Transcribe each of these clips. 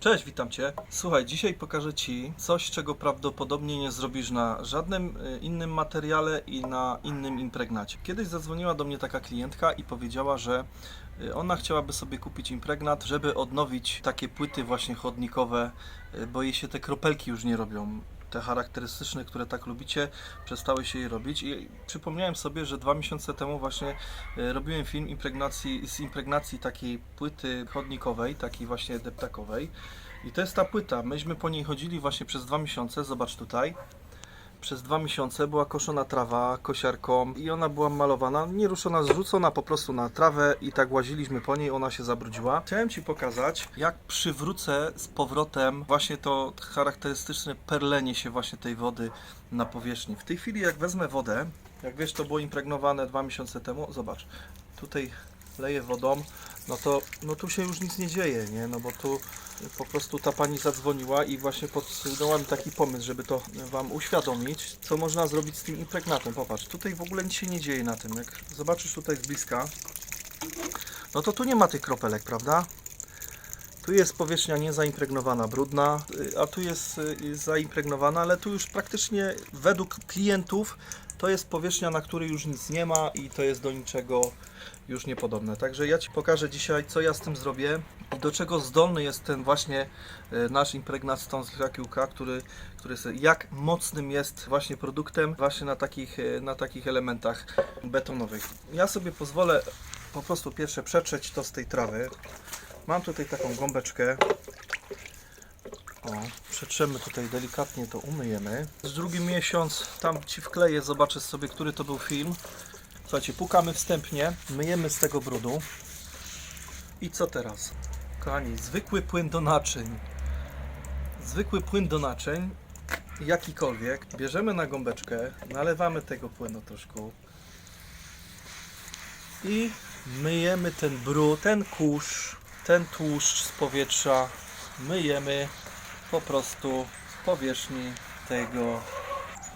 Cześć, witam Cię. Słuchaj, dzisiaj pokażę Ci coś, czego prawdopodobnie nie zrobisz na żadnym y, innym materiale i na innym impregnacie. Kiedyś zadzwoniła do mnie taka klientka i powiedziała, że y, ona chciałaby sobie kupić impregnat, żeby odnowić takie płyty właśnie chodnikowe, y, bo jej się te kropelki już nie robią. Te charakterystyczne, które tak lubicie, przestały się je robić. I przypomniałem sobie, że dwa miesiące temu właśnie y, robiłem film impregnacji, z impregnacji takiej płyty chodnikowej, takiej właśnie deptakowej. I to jest ta płyta. Myśmy po niej chodzili właśnie przez dwa miesiące. Zobacz tutaj. Przez dwa miesiące była koszona trawa kosiarką i ona była malowana, nie ruszona, zrzucona po prostu na trawę i tak łaziliśmy po niej, ona się zabrudziła. Chciałem Ci pokazać, jak przywrócę z powrotem właśnie to charakterystyczne perlenie się właśnie tej wody na powierzchni. W tej chwili jak wezmę wodę, jak wiesz to było impregnowane dwa miesiące temu, zobacz, tutaj leję wodą, no to no tu się już nic nie dzieje, nie? No bo tu po prostu ta pani zadzwoniła i właśnie podsunęła mi taki pomysł, żeby to Wam uświadomić, co można zrobić z tym impregnatem. Popatrz, tutaj w ogóle nic się nie dzieje na tym. Jak zobaczysz tutaj z bliska, no to tu nie ma tych kropelek, prawda? Tu jest powierzchnia niezaimpregnowana, brudna, y, a tu jest y, zaimpregnowana, ale tu już praktycznie według klientów to jest powierzchnia, na której już nic nie ma i to jest do niczego już niepodobne. Także ja Ci pokażę dzisiaj, co ja z tym zrobię i do czego zdolny jest ten właśnie e, nasz impregnat Stone z Krakiuka, który, który jest, jak mocnym jest właśnie produktem właśnie na takich, e, na takich elementach betonowych. Ja sobie pozwolę po prostu pierwsze przetrzeć to z tej trawy. Mam tutaj taką gąbeczkę. O, przetrzemy tutaj delikatnie to umyjemy. Z drugi miesiąc tam Ci wkleję, zobaczysz sobie, który to był film. Słuchajcie, pukamy wstępnie, myjemy z tego brudu. I co teraz? Kochani, zwykły płyn do naczyń. Zwykły płyn do naczyń, jakikolwiek. Bierzemy na gąbeczkę, nalewamy tego płynu troszkę. I myjemy ten brud, ten kurz, ten tłuszcz z powietrza. Myjemy po prostu z powierzchni tego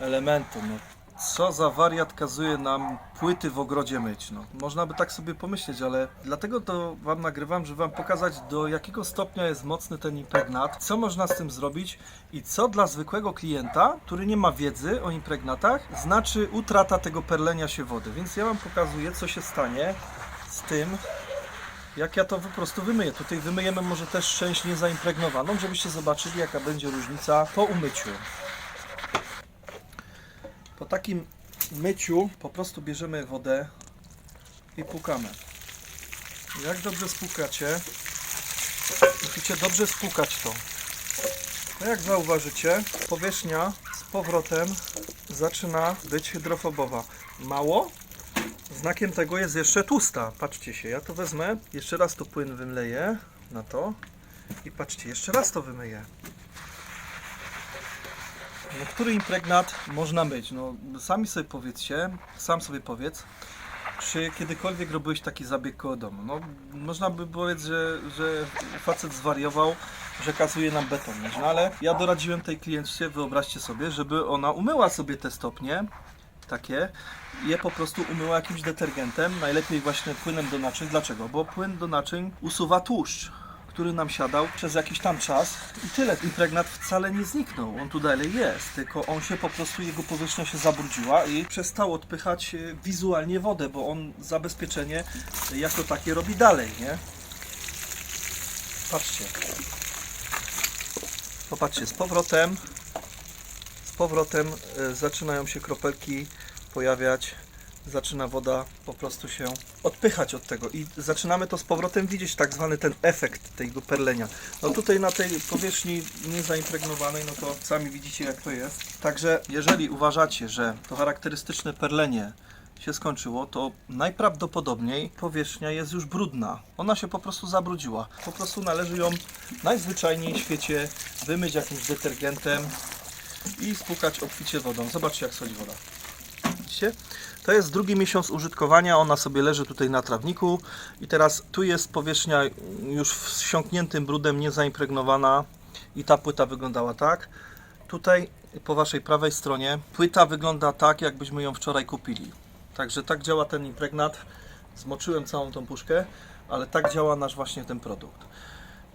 elementu. No, co za wariat kazuje nam płyty w ogrodzie myć. No, można by tak sobie pomyśleć, ale dlatego to Wam nagrywam, żeby Wam pokazać do jakiego stopnia jest mocny ten impregnat, co można z tym zrobić i co dla zwykłego klienta, który nie ma wiedzy o impregnatach, znaczy utrata tego perlenia się wody. Więc ja Wam pokazuję, co się stanie z tym, jak ja to po prostu wymyję. Tutaj wymyjemy może też część niezaimpregnowaną, żebyście zobaczyli, jaka będzie różnica po umyciu. Po takim myciu po prostu bierzemy wodę i płukamy. Jak dobrze spłukacie, musicie dobrze spłukać to. No jak zauważycie, powierzchnia z powrotem zaczyna być hydrofobowa. Mało? Znakiem tego jest jeszcze tłusta. Patrzcie się, ja to wezmę, jeszcze raz tu płyn wymleję na to i patrzcie, jeszcze raz to wymyję. No, który impregnat można myć? No, sami sobie powiedzcie, sam sobie powiedz, czy kiedykolwiek robiłeś taki zabieg koło domu? No, można by powiedzieć, że, że facet zwariował, że kazuje nam beton. No ale ja doradziłem tej klientce, wyobraźcie sobie, żeby ona umyła sobie te stopnie, takie, je po prostu umyła jakimś detergentem, najlepiej właśnie płynem do naczyń. Dlaczego? Bo płyn do naczyń usuwa tłuszcz który nam siadał przez jakiś tam czas i tyle. Impregnat wcale nie zniknął, on tu dalej jest, tylko on się po prostu, jego powierzchnia się zabrudziła i przestał odpychać e, wizualnie wodę, bo on zabezpieczenie jako takie robi dalej, nie? Patrzcie. Popatrzcie, z powrotem z powrotem e, zaczynają się kropelki pojawiać zaczyna woda po prostu się odpychać od tego i zaczynamy to z powrotem widzieć, tak zwany ten efekt tego perlenia. No tutaj na tej powierzchni niezaimpregnowanej, no to sami widzicie jak to jest. Także jeżeli uważacie, że to charakterystyczne perlenie się skończyło, to najprawdopodobniej powierzchnia jest już brudna. Ona się po prostu zabrudziła. Po prostu należy ją najzwyczajniej w świecie wymyć jakimś detergentem i spłukać obficie wodą. Zobaczcie jak soli woda. Widzicie? To jest drugi miesiąc użytkowania, ona sobie leży tutaj na trawniku i teraz tu jest powierzchnia już wsiąkniętym brudem, niezaimpregnowana i ta płyta wyglądała tak. Tutaj po waszej prawej stronie płyta wygląda tak, jakbyśmy ją wczoraj kupili. Także tak działa ten impregnat. Zmoczyłem całą tą puszkę, ale tak działa nasz właśnie ten produkt.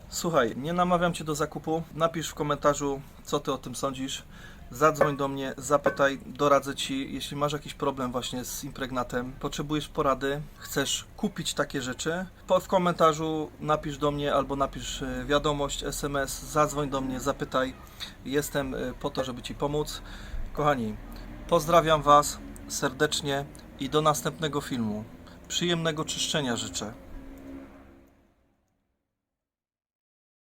Słuchaj, nie namawiam Cię do zakupu. Napisz w komentarzu, co Ty o tym sądzisz. Zadzwoń do mnie, zapytaj, doradzę Ci, jeśli masz jakiś problem właśnie z impregnatem, potrzebujesz porady, chcesz kupić takie rzeczy, po, w komentarzu napisz do mnie albo napisz e, wiadomość, SMS, zadzwoń do mnie, zapytaj. Jestem e, po to, żeby Ci pomóc. Kochani, pozdrawiam Was serdecznie i do następnego filmu. Przyjemnego czyszczenia życzę.